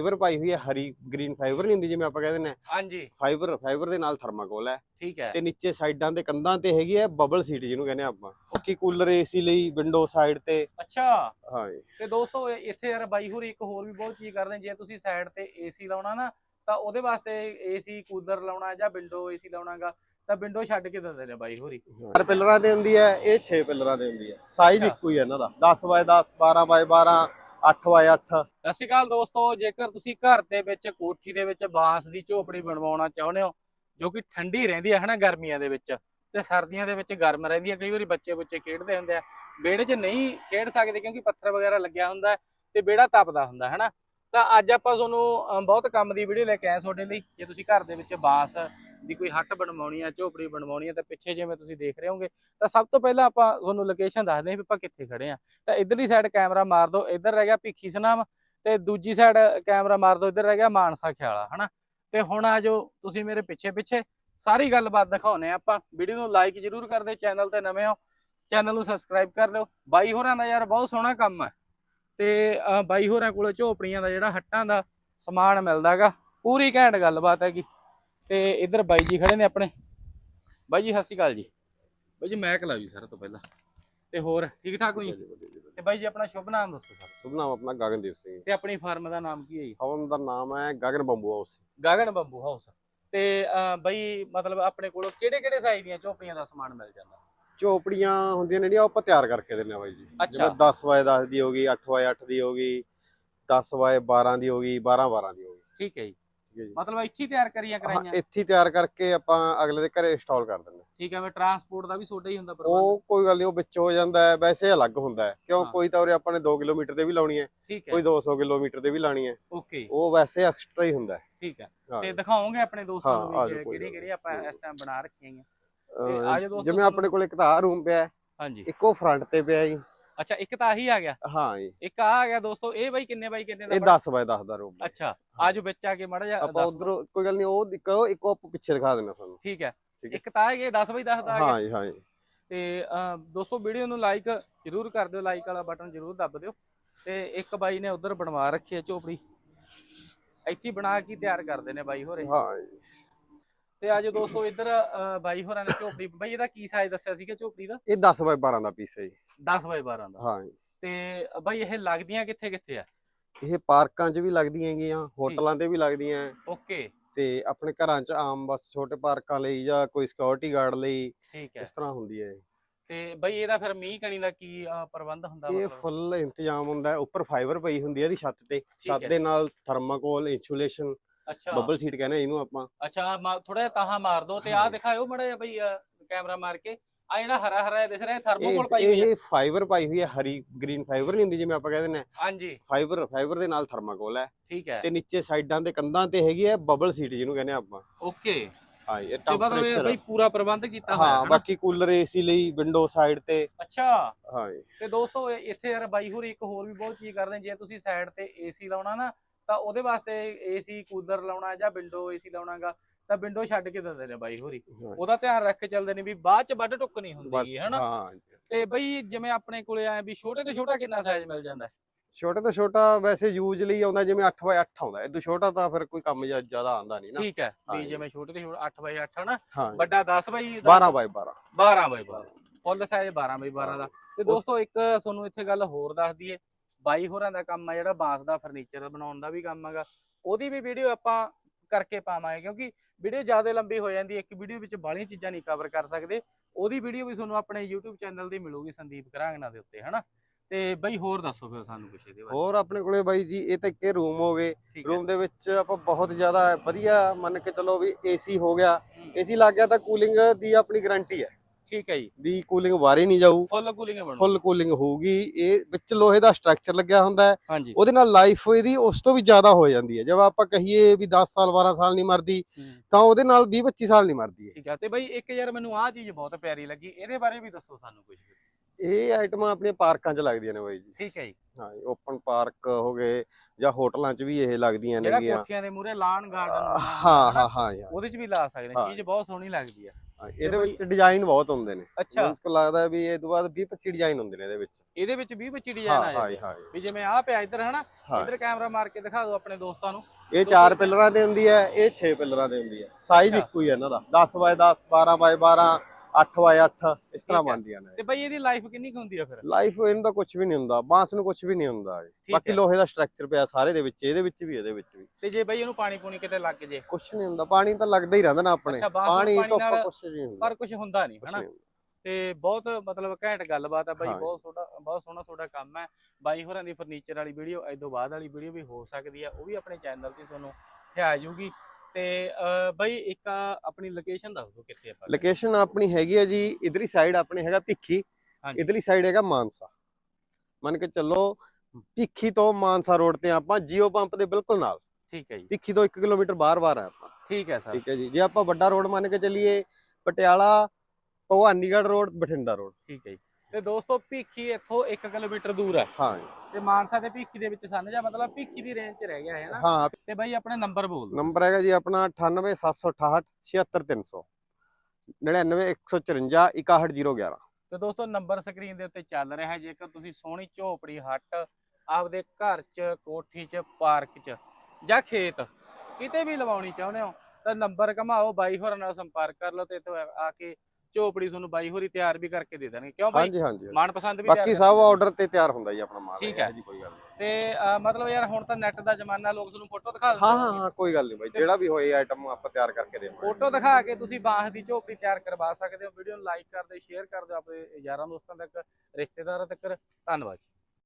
Fibre ਪਾਈ ਹੋਈ ਹੈ ਹਰੀ green fibre ਨਹੀਂ ਹੁੰਦੀ ਜਿਵੇਂ ਆਪਾਂ ਕਹਿੰਦੇ ਨੇ ਹਾਂਜੀ। ਫਾਈਬਰ ਫਾਈਬਰ ਦੇ ਨਾਲ ਥਰਮਾਕੋਲ ਹੈ। ਠੀਕ ਹੈ। ਤੇ ਨੀਚੇ ਸਾਈਡਾਂ ਤੇ ਕੰਧਾਂ ਤੇ ਹੈਗੀ ਹੈ ਬਬਲ ਸੀਟ ਜਿਹਨੂੰ ਕਹਿੰਦੇ ਆਪਾਂ। ਕਿ ਕੂਲਰ ਏਸੀ ਲਈ ਵਿੰਡੋ ਸਾਈਡ ਤੇ। ਅੱਛਾ। ਹਾਂ। ਤੇ ਦੋਸਤੋ ਇੱਥੇ ਯਾਰ ਬਾਈ ਹੋਰੀ ਇੱਕ ਹੋਰ ਵੀ ਬਹੁਤ ਚੀਜ਼ ਕਰਦੇ ਜੇ ਤੁਸੀਂ ਸਾਈਡ ਤੇ ਏਸੀ ਲਾਉਣਾ ਨਾ ਤਾਂ ਉਹਦੇ ਵਾਸਤੇ ਏਸੀ ਕੂਲਰ ਲਾਉਣਾ ਜਾਂ ਵਿੰਡੋ ਏਸੀ ਲਾਉਣਾਗਾ ਤਾਂ ਵਿੰਡੋ ਛੱਡ ਕੇ ਦਿੰਦੇ ਨੇ ਬਾਈ ਹੋਰੀ। ਚਾਰ ਪਿੱਲਰਾਂ ਤੇ ਹੁੰਦੀ ਹੈ ਇਹ 6 ਪਿੱਲਰਾਂ ਤੇ ਹੁੰਦੀ ਹੈ। ਸਾਈਜ਼। ਇੱਕੋ ਹੀ ਹੈ ਇਹਨਾਂ ਦਾ। 10 ਬਾਏ 10 12 ਬਾਏ 12 8 ਬਾਏ 8 ਸਤਿ ਸ਼੍ਰੀ ਅਕਾਲ ਦੋਸਤੋ, ਜੇਕਰ ਤੁਸੀਂ ਘਰ ਦੇ ਵਿੱਚ ਕੋਠੀ ਦੇ ਵਿੱਚ ਬਾਂਸ ਦੀ ਝੋਪੜੀ ਬਣਵਾਉਣਾ ਚਾਹੁੰਦੇ ਹੋ, ਜੋ ਕਿ ਠੰਡੀ ਰਹਿੰਦੀ ਹੈ, ਹਨਾ, ਗਰਮੀਆਂ ਦੇ ਵਿੱਚ, ਤੇ ਸਰਦੀਆਂ ਦੇ ਵਿੱਚ ਗਰਮ ਰਹਿੰਦੀ ਹੈ, ਕਈ ਵਾਰੀ ਬੱਚੇ ਬੁੱਚੇ ਖੇਡਦੇ ਹੁੰਦੇ ਆ, ਵਿਹੜੇ 'ਚ ਨਹੀਂ ਖੇਡ ਸਕਦੇ ਕਿਉਂਕਿ ਪੱਥਰ ਵਗੈਰਾ ਲੱਗਿਆ ਹੁੰਦਾ ਤੇ ਵਿਹੜਾ ਤਪਦਾ ਹੁੰਦਾ, ਹਨਾ। ਤਾਂ ਅੱਜ ਆਪਾਂ ਤੁਹਾਨੂੰ ਬਹੁਤ ਕੰਮ ਦੀ ਵੀਡੀਓ ਲੈ ਕੇ ਆਏ ਤੁਹਾਡੇ ਲਈ, ਜੇ ਤੁਸੀਂ ਘਰ ਦੇ ਵਿੱਚ ਬਾਂਸ ਦੀ ਕੋਈ ਹੱਟ ਬਣਵਾਉਣੀ ਹੈ ਝੋਪੜੀ ਬਣਵਾਉਣੀ ਹੈ ਤਾਂ ਪਿੱਛੇ ਜਿਵੇਂ ਤੁਸੀਂ ਦੇਖ ਰਹੇ ਹੋਗੇ ਤਾਂ ਸਭ ਤੋਂ ਪਹਿਲਾਂ ਆਪਾਂ ਤੁਹਾਨੂੰ ਲੋਕੇਸ਼ਨ ਦੱਸਦੇ ਹਾਂ ਵੀ ਆਪਾਂ ਕਿੱਥੇ ਖੜੇ ਆ ਤਾਂ ਇਧਰਲੀ ਸਾਈਡ ਕੈਮਰਾ ਮਾਰ ਦਿਓ, ਇੱਧਰ ਰਹਿ ਗਿਆ ਭਿੱਖੀ ਸਨਾਮ, ਤੇ ਦੂਜੀ ਸਾਈਡ ਕੈਮਰਾ ਮਾਰ ਦਿਓ, ਇੱਧਰ ਰਹਿ ਗਿਆ ਮਾਨਸਾ ਖਿਆਲਾ, ਹਨਾ? ਤੇ ਹੁਣ ਆ ਜੋ ਤੁਸੀਂ ਮੇਰੇ ਪਿੱਛੇ ਪਿੱਛੇ ਸਾਰੀ ਗੱਲਬਾਤ ਦਿਖਾਉਨੇ ਆ ਆਪਾਂ। ਵੀਡੀਓ ਨੂੰ ਲਾਈਕ ਜਰੂਰ ਕਰ ਦਿਓ ਚੈਨਲ ਤੇ ਨਵੇਂ ਹੋ ਚੈਨਲ ਨੂੰ ਸਬਸਕ੍ਰਾਈਬ ਕਰ ਲਿਓ। ਬਾਈ ਹੋਰਾਂ ਦਾ ਯਾਰ ਬਹੁਤ ਸੋਹਣਾ ਕੰਮ ਹੈ। ਤੇ ਬਾਈ ਹੋਰਾਂ ਕੋਲ ਝੋਪੜੀਆਂ ਦਾ ਜਿਹੜਾ ਹੱਟਾਂ ਦਾ ਸਮਾਨ ਮਿਲਦਾਗਾ, ਪੂਰੀ ਘੈਂਟ ਗੱਲਬਾਤ ਹੈਗੀ। ਤੇ ਇੱਧਰ ਬਾਈ ਜੀ ਖੜੇ ਨੇ ਆਪਣੇ। ਬਾਈ ਜੀ ਸਤਿ ਸ਼੍ਰੀ ਅਕਾਲ ਜੀ। ਬਾਈ ਜੀ ਮੈਕ ਲਾਓ ਜੀ ਸਾਰਾ ਤੋਂ ਪਹਿਲਾਂ। ਤੇ ਹੋਰ ਠੀਕ ਠਾਕ ਹੋ ਜੀ? ਤੇ ਬਾਈ ਜੀ ਆਪਣਾ ਸ਼ੁਭ ਨਾਮ ਦੱਸੋ ਸਰ। ਸ਼ੁਭ ਨਾਮ ਆਪਣਾ ਗਗਨਦੀਪ ਸਿੰਘ ਤੇ ਆਪਣੀ ਫਾਰਮ ਦਾ ਨਾਮ ਕੀ ਹੈ ਜੀ? ਹਵਨ ਦਾ ਨਾਮ ਹੈ Gagan bamboo house. Gagan bamboo house. ਤੇ ਬਈ ਮਤਲਬ ਆਪਣੇ ਕੋਲ ਕਿਹੜੇ ਕਿਹੜੇ ਸਾਈਜ਼ ਦੀਆਂ ਝੋਪੜੀਆਂ ਦਾ ਸਮਾਨ ਮਿਲ ਜਾਂਦਾ? ਝੋਪੜੀਆਂ ਹੁੰਦੀਆਂ ਨੇ ਜਿਹੜੀਆਂ ਉਹ ਆਪਾਂ ਤਿਆਰ ਕਰਕੇ ਦਿੰਦੇ ਆ ਬਾਈ ਜੀ। ਜਿਵੇਂ 10 ਬਾਏ 10 ਦੀ ਹੋਗੀ 8 ਬਾਏ 8 ਦੀ ਹੋਗੀ 10 ਬਾਏ 12 ਦੀ ਹੋਗੀ 12 12 ਦੀ ਹੋਗੀ ਠੀਕ ਹੈ ਜੀ। ਠੀਕ ਹੈ ਜੀ। ਮਤਲਬ ਇੱਥੇ ਹੀ ਤਿਆਰ ਕਰੀਆਂ ਹਾਂ, ਕਰਾਈਆਂ। ਇੱਥੇ ਹੀ ਤਿਆਰ ਕਰਕੇ ਆਪਾਂ ਅਗਲੇ ਦੇ ਘਰੇ ਇੰਸਟਾਲ ਕਰ ਦਿੰਦੇ ਹਾਂ। ਠੀਕ ਹੈ ਮੈਂ ਟਰਾਂਸਪੋਰਟ ਦਾ ਵੀ ਛੋਟਾ ਹੀ ਹੁੰਦਾ ਪ੍ਰਬੰਧ। ਉਹ ਕੋਈ ਗੱਲ ਨਹੀਂ ਉਹ ਵਿੱਚ ਹੋ ਜਾਂਦਾ ਹੈ ਵੈਸੇ ਅਲੱਗ ਹੁੰਦਾ ਹੈ। ਕਿਉਂ? ਹਾਂ। ਕੋਈ ਤਾਂ ਉਰੇ ਆਪਾਂ ਨੇ 2 ਕਿਲੋਮੀਟਰ ਦੇ ਵੀ ਲਾਉਣੀ ਹੈ ਠੀਕ ਹੈ। ਕੋਈ 200 ਕਿਲੋਮੀਟਰ ਦੇ ਵੀ ਲਾਣੀ ਹੈ। ਓਕੇ। ਉਹ ਵੈਸੇ ਐਕਸਟਰਾ ਹੀ ਹੁੰਦਾ ਹੈ। ਠੀਕ ਹੈ। ਹਾਂ। ਤੇ ਦਿਖਾਓਗੇ ਆਪਣੇ ਦੋਸਤਾਂ ਹਾਂ, ਨੂੰ ਆ ਵੀ ਜਾਓ, ਕੋਈ ਕਿਹੜੀ ਗੱਲ ਕਿਹੜੀ ਆਪਾਂ ਇਸ ਟਾਈਮ ਬਣਾ ਰੱਖੀਆਂ ਹੈਗੀਆਂ ਤੇ ਅਹ, ਆ ਜਾਓ ਦੋਸਤੋ ਜਿਵੇਂ ਆਪਣੇ ਕੋਲ ਇੱਕ ਤਾਂ ਰੂਮ ਪਿਆ ਹੈ, ਹਾਂਜੀ। ਇੱਕ ਉਹ ਫਰੰਟ ਤੇ ਪਿਆ ਜੀ। ਅੱਛਾ ਇੱਕ ਤਾਂ ਆਹੀ ਆ ਗਿਆ। ਹਾਂ ਜੀ। ਇੱਕ ਆ ਆ ਗਿਆ ਦੋਸਤੋ ਇਹ ਬਾਈ ਕਿੰਨੇ ਬਾਈ ਕਿੰਨੇ ਦਾ ਇਹ ਬਣਾ- 10 ਬਾਏ 10 ਦਾ ਰੂਮ। ਅੱਛਾ ਆਜੋ ਵਿੱਚ ਆ ਕੇ ਮੜਾ ਜਾ ਆਪਾਂ ਉਧਰ ਕੋਈ ਗੱਲ ਨਹੀਂ ਉਹ ਇੱਕ ਇੱਕ ਉਹ ਪਿੱਛੇ ਦਿਖਾ ਦਿੰਦਾ ਤੁਹਾਨੂੰ। ਠੀਕ ਹੈ। ਇੱਕ ਤਾਂ ਇਹ 10 ਬਾਈ 10 ਦਾ ਆ ਗਿਆ। ਹਾਂ ਜੀ ਹਾਂ ਜੀ। ਤੇ ਦੋਸਤੋ ਵੀਡੀਓ ਨੂੰ ਲਾਈਕ ਜਰੂਰ ਕਰ ਦਿਓ ਲਾਈਕ ਵਾਲਾ ਬਟਨ ਜਰੂਰ ਦੱਬ ਦਿਓ। ਤੇ ਇੱਕ ਬਾਈ ਨੇ ਉਧਰ ਬਣਵਾ ਰੱਖੀ ਹੈ ਝੋਪੜੀ। ਇੱਥੇ ਬਣਾ ਕੇ ਤਿਆਰ ਕਰਦੇ ਨੇ ਬਾਈ ਹੋਰੇ। ਹਾਂ ਜੀ। ਤੇ ਆਜੋ ਦੋਸਤੋ ਇੱਧਰ ਅਹ, ਬਾਈ ਹੋਰਾਂ ਨੇ ਝੋਪੜੀ ਬਾਈ ਇਹਦਾ ਕੀ ਸਾਈਜ਼ ਦੱਸਿਆ ਸੀਗਾ ਝੋਪੜੀ ਦਾ? ਇਹ 10 ਬਾਏ 12 ਦਾ ਪੀਸ ਹੈ ਜੀ। 10 ਬਾਈ 12 ਦਾ। ਹਾਂ ਜੀ। ਤੇ ਬਾਈ ਇਹ ਲੱਗਦੀਆਂ ਕਿੱਥੇ ਕਿੱਥੇ ਆ? ਇਹ ਪਾਰਕਾਂ 'ਚ ਵੀ ਲੱਗਦੀਆਂ ਹੈਗੀਆਂ ਹੋਟਲਾਂ ਤੇ ਵੀ ਲੱਗਦੀਆਂ। ਹੈ, ਓਕੇ। ਤੇ ਆਪਣੇ ਘਰਾਂ 'ਚ ਆਮ ਬਸ ਛੋਟੇ ਪਾਰਕਾਂ ਲਈ ਜਾਂ ਕੋਈ ਸਿਕਿਉਰਿਟੀ ਗਾਰਡ ਲਈ ਠੀਕ ਹੈ। ਇਸ ਤਰ੍ਹਾਂ ਹੁੰਦੀ ਹੈ। ਤੇ ਬਾਈ ਇਹਦਾ ਫਿਰ ਮੀਂਹ ਕਣੀ ਦਾ ਕੀ ਪ੍ਰਬੰਧ ਹੁੰਦਾ ਇਹ ਮਤਲਬ? ਫੁੱਲ ਇੰਤਜ਼ਾਮ ਹੁੰਦਾ ਹੈ ਉੱਪਰ ਫਾਈਬਰ ਪਈ ਹੁੰਦੀ ਹੈ ਇਹਦੀ ਛੱਤ ਤੇ। ਛੱਤ ਹੈ। ਦੇ ਨਾਲ ਥਰਮਾਕੋਲ ਇਨਸੂਲੇਸ਼ਨ ਅੱਛਾ। ਬੱਬਲ ਸੀਟ ਕਹਿੰਦੇ ਇਹਨੂੰ ਆਪਾਂ। ਅੱਛਾ ਥੋੜਾ ਜਿਹਾ ਤਾਹਾ ਮਾਰ ਦੋ ਤੇ ਆਹ। ਦਿਖਾਇਓ ਮੜਾ ਜਿਹਾ ਬਈ ਕੈਮਰਾ ਮਾਰ ਕੇ। ਆ ਜਿਹੜਾ ਹਰਾ ਹਰਾ ਦਿਸ ਰਿਹਾ ਥਰਮੋਕੋਲ ਪਾਈ ਹੋਈ ਹੈ ਇਹ ਫਾਈਬਰ ਪਾਈ ਹੋਈ ਹੈ ਹਰੀ ਗ੍ਰੀਨ ਫਾਈਬਰ ਨਹੀਂ ਹੁੰਦੀ ਜਿਵੇਂ ਆਪਾਂ ਕਹਿੰਦੇ ਨੇ ਹਾਂਜੀ। ਫਾਈਬਰ ਫਾਈਬਰ ਦੇ ਨਾਲ ਥਰਮਾਕੋਲ ਹੈ ਠੀਕ ਹੈ। ਤੇ ਨੀਚੇ ਸਾਈਡਾਂ ਤੇ ਕੰਧਾਂ ਤੇ ਹੈਗੀ ਹੈ ਬਬਲ ਸੀਟ ਜਿਹਨੂੰ ਕਹਿੰਦੇ ਆਪਾਂ। ਓਕੇ। ਹਾਂ ਇਹ ਟੈਂਪਰੇਚਰ ਬਈ ਪੂਰਾ ਪ੍ਰਬੰਧ ਕੀਤਾ ਹੋਇਆ ਹਾਂ ਬਾਕੀ ਕੂਲਰ ਏਸੀ ਲਈ ਵਿੰਡੋ ਸਾਈਡ ਤੇ। ਅੱਛਾ। ਹਾਂ। ਤੇ ਦੋਸਤੋ ਇੱਥੇ ਯਾਰ ਬਾਈ ਹੋਰੀ ਇੱਕ ਹੋਰ ਵੀ ਬਹੁਤ ਚੀਜ਼ ਕਰਦੇ ਜੇ ਤੁਸੀਂ ਸਾਈਡ ਤੇ ਏਸੀ ਲਾਉਣਾ ਨਾ ਤਾਂ ਉਹਦੇ ਵਾਸਤੇ ਏਸੀ ਕੂਲਰ ਲਾਉਣਾ ਜਾਂ ਵਿੰਡੋ ਏਸੀ ਲਾਉਣਾਗਾ ਤਾਂ ਵਿੰਡੋ ਛੱਡ ਕੇ ਦਿੰਦੇ ਨੇ ਬਾਈ ਹੋਰੀ। ਉਹਦਾ ਧਿਆਨ ਰੱਖ ਕੇ ਚੱਲਦੇ ਨੇ ਵੀ ਬਾਅਦ ਚ ਵੱਢ ਟੁੱਕ ਨਹੀਂ ਹੁੰਦੀ ਹਨਾ? ਤੇ ਬਈ ਜਿਵੇਂ ਆਪਣੇ ਕੋਲੇ ਆਏ ਵੀ ਛੋਟੇ ਤੋਂ ਛੋਟਾ ਕਿੰਨਾ ਸਾਈਜ਼ ਮਿਲ ਜਾਂਦਾ? ਛੋਟੇ ਤੋਂ ਛੋਟਾ ਵੈਸੇ ਯੂਜ਼ ਲਈ ਆਉਂਦਾ ਜਿਵੇਂ 8 ਬਾਏ 8 ਆਉਂਦਾ। ਇਹ ਤੋਂ ਛੋਟਾ ਤਾਂ ਫਿਰ ਕੋਈ ਕੰਮ ਜ਼ਿਆ- ਜ਼ਿਆਦਾ ਆਉਂਦਾ ਨਹੀਂ ਨਾ। ਠੀਕ ਹੈ ਵੀ। ਜਿਵੇਂ ਛੋਟੇ ਤੋਂ ਛੋਟਾ 8 ਬਾਈ 8 ਹਨਾ? ਵੱਡਾ 10 ਬਾਈ 12 ਬਾਏ 12 12 ਬਾਈ 12 ਫੁੱਲ ਸਾਈਜ਼ 12 ਬਾਈ 12 ਦਾ। ਤੇ ਦੋਸਤੋ ਇੱਕ ਤੁਹਾਨੂੰ ਇੱਥੇ ਗੱਲ ਹੋਰ ਦੱਸ ਦਈਏ। ਬਾਈ ਹੋਰਾਂ ਦਾ ਕੰਮ ਆ ਜਿਹੜਾ ਬਾਂਸ ਦਾ ਫਰਨੀਚਰ ਬਣਾਉਣ ਦਾ ਵੀ ਕੰਮ ਹੈਗਾ। ਉਹਦੀ ਵੀ ਵੀਡੀਓ ਆਪਾਂ ਕਰਕੇ ਪਾਵਾਂਗੇ ਕਿਉਂਕਿ ਵੀਡੀਓ ਜ਼ਿਆਦਾ ਲੰਬੀ ਹੋ ਜਾਂਦੀ ਹੈ। ਇੱਕ ਵੀਡੀਓ ਵਿੱਚ ਬਾਹਲੀਆਂ ਚੀਜ਼ਾਂ ਨਹੀਂ ਕਵਰ ਕਰ ਸਕਦੇ। ਉਹਦੀ ਵੀਡੀਓ ਵੀ ਤੁਹਾਨੂੰ ਆਪਣੇ YouTube ਚੈਨਲ ਤੇ ਮਿਲੂਗੀ ਸੰਦੀਪ ਘਰਾਂਗਣਾ ਦੇ ਉੱਤੇ ਹਨਾ? ਤੇ ਬਈ ਹੋਰ ਦੱਸੋ ਫਿਰ ਸਾਨੂੰ ਕੁਛ ਇਹਦੇ ਬਾਰੇ। ਹੋਰ ਆਪਣੇ ਕੋਲੇ ਬਾਈ ਜੀ ਇਹ ਤਾਂ ਇੱਕੇ ਰੂਮ ਹੋ ਗਏ। ਰੂਮ ਦੇ ਵਿੱਚ ਆਪਾਂ ਬਹੁਤ ਜ਼ਿਆਦਾ ਵਧੀਆ ਮੰਨ ਕੇ ਚੱਲੋ ਵੀ ਏਸੀ ਹੋ ਗਿਆ। ਏਸੀ ਲੱਗ ਗਿਆ ਤਾਂ ਕੂਲਿੰਗ ਦੀ ਆਪਣੀ ਗਾਰੰਟੀ ਹੈ। ਠੀਕ ਹੈ ਜੀ। ਵੀ ਕੂਲਿੰਗ ਬਾਹਰ ਨਹੀਂ ਜਾਊ। ਫੁੱਲ ਕੂਲਿੰਗ ਬਣੂ ਫੁੱਲ ਕੂਲਿੰਗ ਹੋਊਗੀ। ਇਹ ਵਿੱਚ ਲੋਹੇ ਦਾ ਸਟਰਕਚਰ ਲੱਗਿਆ ਹੁੰਦਾ ਹੈ। ਹਾਂਜੀ। ਉਹਦੇ ਨਾਲ ਲਾਈਫ ਇਹਦੀ ਉਸ ਤੋਂ ਵੀ ਜ਼ਿਆਦਾ ਹੋ ਜਾਂਦੀ ਹੈ। ਜਦੋਂ ਆਪਾਂ ਕਹੀਏ ਵੀ 10 ਸਾਲ 12 ਸਾਲ ਨਹੀਂ ਮਰਦੀ ਤਾਂ ਉਹਦੇ ਨਾਲ 20 25 ਸਾਲ ਨਹੀਂ ਮਰਦੀ ਹੈ ਠੀਕ ਹੈ। ਤੇ ਬਈ ਇੱਕ ਯਾਰ ਮੈਨੂੰ ਆਹ ਚੀਜ਼ ਬਹੁਤ ਪਿਆਰੀ ਲੱਗੀ। ਇਹਦੇ ਬਾਰੇ ਵੀ ਦੱਸੋ ਸਾਨੂੰ ਕੁਝ ਇਹ ਆਈਟਮਾਂ ਆਪਣੀਆਂ ਪਾਰਕਾਂ 'ਚ ਲੱਗਦੀਆਂ ਨੇ ਬਾਈ ਜੀ। ਠੀਕ ਹੈ ਜੀ। ਹਾਂ ਓਪਨ ਪਾਰਕ ਹੋ ਗਏ ਜਾਂ ਹੋਟਲਾਂ 'ਚ ਵੀ ਇਹ ਲੱਗਦੀਆਂ ਜਿਹੜਾ ਨੇਗੀਆਂ। ਕੋਠੀਆਂ ਦੇ ਮੂਰੇ ਲਾਨ ਗਾਰਡਨ ਹਾਂ ਹਾਂ ਹਾਂ ਉਹਦੇ ਚ ਵੀ ਲਾ ਸਕਦੇ। ਚੀਜ਼ ਬਹੁਤ ਸੋਹਣੀ ਲੱਗਦੀ ਆ ਇਹਦੇ ਵਿੱਚ ਡਿਜ਼ਾਈਨ ਬਹੁਤ ਹੁੰਦੇ ਨੇ। ਅੱਛਾ। ਮੈਨੂੰ ਲੱਗਦਾ ਵੀ ਇਹ ਤੋਂ ਬਾਅਦ 20 25 ਡਿਜ਼ਾਈਨ ਹੁੰਦੇ ਨੇ ਇਹਦੇ ਵਿੱਚ। ਇਹਦੇ ਵਿੱਚ 20 25 ਹਾਂ ਡਿਜ਼ਾਈਨ ਆ? ਹਾਂ ਜਾਂਦੇ ਹਾਂ ਵੀ ਜਿਵੇਂ ਆਹ ਪਿਆ ਇੱਧਰ ਹਨਾ? ਇੱਧਰ ਕੈਮਰਾ ਮਾਰ ਕੇ ਦਿਖਾ ਦਿਓ ਆਪਣੇ ਦੋਸਤਾਂ ਨੂੰ। ਇਹ 4 ਪਿਲਰਾਂ ਤੇ ਹੁੰਦੀ ਹੈ ਇਹ 6 ਪਿਲਰਾਂ ਤੇ ਹੁੰਦੀ ਹੈ। ਸਾਈਜ਼। ਇੱਕੋ ਹੀ ਹੈ ਇਹਨਾਂ ਦਾ। 10 ਬਾਏ 10 12 ਬਾਏ 12 8 ਬਾਏ 8 ਇਸ ਤਰ੍ਹਾਂ। ਬਣਦੀਆਂ ਨੇ ਤੇ ਬਈ ਇਹਦੀ ਲਾਈਫ ਕਿੰਨੀ ਕੁ ਹੁੰਦੀ ਆ ਫਿਰ ਲਾਈਫ ਇਹਨੂੰ ਤਾਂ ਕੁਝ ਵੀ ਨਹੀਂ ਹੁੰਦਾ ਬਾਂਸ ਨੂੰ ਕੁਝ ਵੀ ਨਹੀਂ ਹੁੰਦਾ। ਬਾਕੀ। ਲੋਹੇ ਦਾ ਸਟਰਕਚਰ ਪਿਆ ਸਾਰੇ ਦੇ ਵਿੱਚ ਇਹਦੇ ਵਿੱਚ ਵੀ ਇਹਦੇ ਵਿੱਚ ਵੀ ਤੇ ਜੇ ਬਈ ਇਹਨੂੰ ਪਾਣੀ ਪੂਣੀ ਕਿਤੇ ਲੱਗ ਜੇ ਕੁਝ ਨਹੀਂ ਹੁੰਦਾ ਪਾਣੀ ਤਾਂ ਲੱਗਦਾ ਹੀ ਰਹਿੰਦਾ ਨਾ ਆਪਣੇ ਪਾਣੀ ਧੁੱਪ ਕੁਝ ਨਹੀਂ ਹੁੰਦਾ ਪਰ ਕੁਝ ਹੁੰਦਾ ਨਹੀਂ ਹਨਾ। ਤੇ ਬਹੁਤ ਮਤਲਬ ਘੈਂਟ ਗੱਲਬਾਤ ਆ ਬਾਈ। ਬਹੁਤ ਸੋਹਣਾ ਬਹੁਤ ਸੋਹਣਾ ਤੁਹਾਡਾ ਕੰਮ ਹੈ ਬਾਈ ਹੋਰਾਂ ਦੀ ਫਰਨੀਚਰ ਵਾਲੀ ਵੀਡੀਓ ਇਦੋਂ ਬਾਅਦ ਵਾਲੀ ਵੀਡੀਓ ਵੀ ਹੋ ਸਕਦੀ ਆ ਉਹ ਵੀ ਆਪਣੇ ਚੈਨਲ ਤੇ ਤੁਹਾਨੂੰ ਆ ਜਾਊਗੀ ਤੇ ਬਾਈ ਇੱਕ ਆਪਣੀ ਲੋਕੇਸ਼ਨ ਦੱਸ ਦਿਓ ਕਿੱਥੇ ਆਪਾਂ ਲੋਕੇਸ਼ਨ ਆਪਣੀ ਹੈਗੀ ਹੈ ਜੀ ਇਧਰਲੀ ਸਾਈਡ ਆਪਣੀ ਹੈਗਾ ਭਿੱਖੀ। ਇਧਰਲੀ ਸਾਈਡ ਹੈਗਾ ਮਾਨਸਾ। ਮੰਨ ਕੇ ਚੱਲੋ ਭਿੱਖੀ ਤੋਂ ਮਾਨਸਾ ਰੋਡ ਤੇ ਆਪਾਂ ਜੀਓ ਪੰਪ ਦੇ ਬਿਲਕੁਲ ਨਾਲ। ਠੀਕ ਹੈ ਜੀ। ਭਿੱਖੀ ਤੋਂ 1 ਕਿਲੋਮੀਟਰ ਬਾਹਰ-ਬਾਹਰ ਹੈ ਆਪਾਂ। ਠੀਕ ਹੈ ਸਰ। ਠੀਕ ਹੈ ਜੀ। ਜੇ ਆਪਾਂ ਵੱਡਾ ਰੋਡ ਮੰਨ ਕੇ ਚੱਲੀਏ ਪਟਿਆਲਾ ਭਵਾਨੀਗੜ੍ਹ ਰੋਡ ਬਠਿੰਡਾ ਰੋਡ ਠੀਕ ਹੈ ਜੀ। ਤੇ ਦੋਸਤੋ ਭੀਖੀ ਇੱਥੋਂ 1 ਕਿਲੋਮੀਟਰ ਦੂਰ ਹੈ। ਹਾਂ ਜੀ, ਤੇ ਮਾਨਸਾ ਤੇ ਭੀਖੀ ਦੇ ਵਿੱਚ ਸਾਨੂੰ ਜਾਂ ਮਤਲਬ ਭੀਖੀ ਦੀ ਰੇਂਜ 'ਚ ਰਹਿ ਗਿਆ ਹੈ ਨਾ। ਹਾਂ। ਤੇ ਬਾਈ ਆਪਣੇ ਨੰਬਰ ਬੋਲ ਦਿਓ। ਨੰਬਰ ਹੈਗਾ ਜੀ ਆਪਣਾ 98768 76300 99154 61011 ਤੇ ਦੋਸਤੋ ਨੰਬਰ ਸਕਰੀਨ ਦੇ ਉੱਤੇ ਚੱਲ ਰਿਹਾ ਹੈ ਜੇਕਰ ਤੁਸੀਂ ਸੋਹਣੀ ਝੋਪੜੀ ਹੱਟ ਆਪਦੇ ਘਰ 'ਚ ਕੋਠੀ 'ਚ ਪਾਰਕ 'ਚ ਜਾਂ ਖੇਤ ਕਿਤੇ ਵੀ ਲਵਾਉਣੀ ਚਾਹੁੰਦੇ ਹੋ ਤਾਂ ਨੰਬਰ ਘਮਾਓ ਬਾਈ ਹੋਰਾਂ ਨਾਲ ਸੰਪਰਕ ਕਰ ਲਓ ਤੇ ਇੱਥੋਂ ਆ ਕੇ ਝੋਪੜੀ ਤੁਹਾਨੂੰ ਬਾਈ ਹੋਰੀ ਤਿਆਰ ਵੀ ਕਰਕੇ ਦੇ ਦੇਣਗੇ। ਕਿਉਂ ਬਾਈ? ਹਾਂਜੀ ਹਾਂਜੀ ਵੀ ਬਾਕੀ ਸਭ ਆਰਡਰ ਤੇ ਤਿਆਰ ਹੁੰਦਾ ਜੀ ਆਪਣਾ ਮਾਲ ਠੀਕ ਹੈ। ਜਿਹੀ ਕੋਈ ਗੱਲ ਨਹੀਂ। ਤੇ ਮਤਲਬ ਯਾਰ ਹੁਣ ਤਾਂ ਨੈਟ ਦਾ ਜ਼ਮਾਨਾ ਲੋਕ ਤੁਹਾਨੂੰ ਫੋਟੋ ਦਿਖਾ ਦਿੰਦੇ ਹਾਂ ਹਾਂ ਹਾਂ ਕੋਈ ਗੱਲ ਨਹੀਂ ਬਾਈ। ਜਿਹੜਾ ਵੀ ਹੋਏ ਆਈਟਮ ਆਪਾਂ ਤਿਆਰ ਕਰਕੇ ਦੇਵਾਂਗੇ। ਫੋਟੋ ਦਿਖਾ ਕੇ ਤੁਸੀਂ ਬਾਂਸ ਦੀ ਝੋਪੜੀ ਤਿਆਰ ਕਰਵਾ ਸਕਦੇ ਹੋ। ਵੀਡੀਓ ਨੂੰ ਲਾਈਕ ਕਰ ਦਿਓ ਸ਼ੇਅਰ ਕਰ ਦਿਓ। ਆਪਣੇ ਯਾਰਾਂ ਦੋਸਤਾਂ ਤੱਕ ਰਿਸ਼ਤੇਦਾਰਾਂ ਤੱਕ। ਧੰਨਵਾਦ ਜੀ।